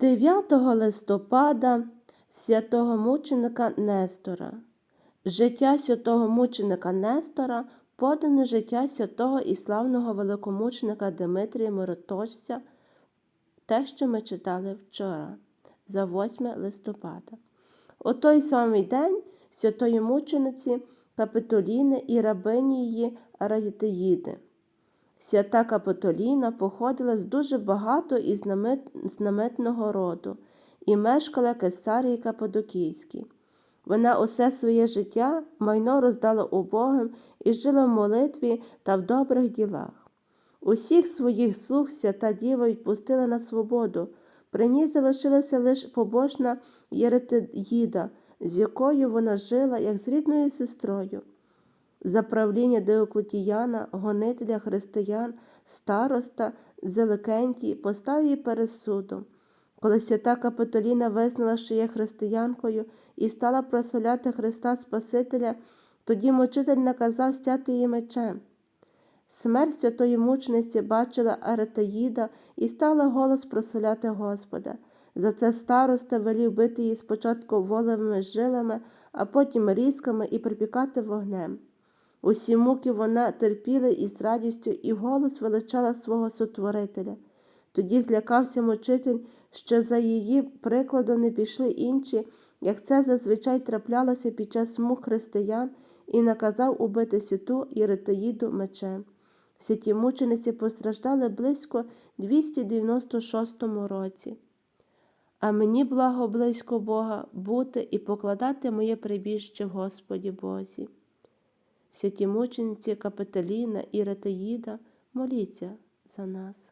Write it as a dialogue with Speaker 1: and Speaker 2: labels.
Speaker 1: 9 листопада святого мученика Нестора. Життя святого мученика Нестора подане життя святого і славного великомученика Димитрія Мироточця, те, що ми читали вчора, за 8 листопада. У той самий день святої мучениці Капитоліни і рабині її Араїтеїди. Свята Капитоліна походила з дуже багато і знамет- знаметного роду і мешкала Кесарії Каппадокійській. Вона усе своє життя майно роздала убогим і жила в молитві та в добрих ділах. Усіх своїх слуг свята діва відпустила на свободу. При ній залишилася лише побожна Єретеїда, з якою вона жила як з рідною сестрою. За правління Деоклетіяна, гонителя християн, староста Зелекентій постав її перед судом. Коли свята Капитоліна визнала, що є християнкою і стала прославляти Христа Спасителя, тоді мучитель наказав стяти її мечем. Смерть святої мучениці бачила Аретаїда і стала голос прославляти Господа. За це староста велів бити її спочатку волевими жилами, а потім різками і припікати вогнем. Усі муки вона терпіла із радістю і вголос величала свого сотворителя. Тоді злякався мучитель, що за її прикладом не пішли інші, як це зазвичай траплялося під час мук християн, і наказав убити святу Єретаїду мечем. Всі ті мучениці постраждали близько 296 році. А мені благо близько Бога бути і покладати моє прибіжче в Господі Бозі. Святі мучениці Капиталіна і Ретеїда, моліться за нас.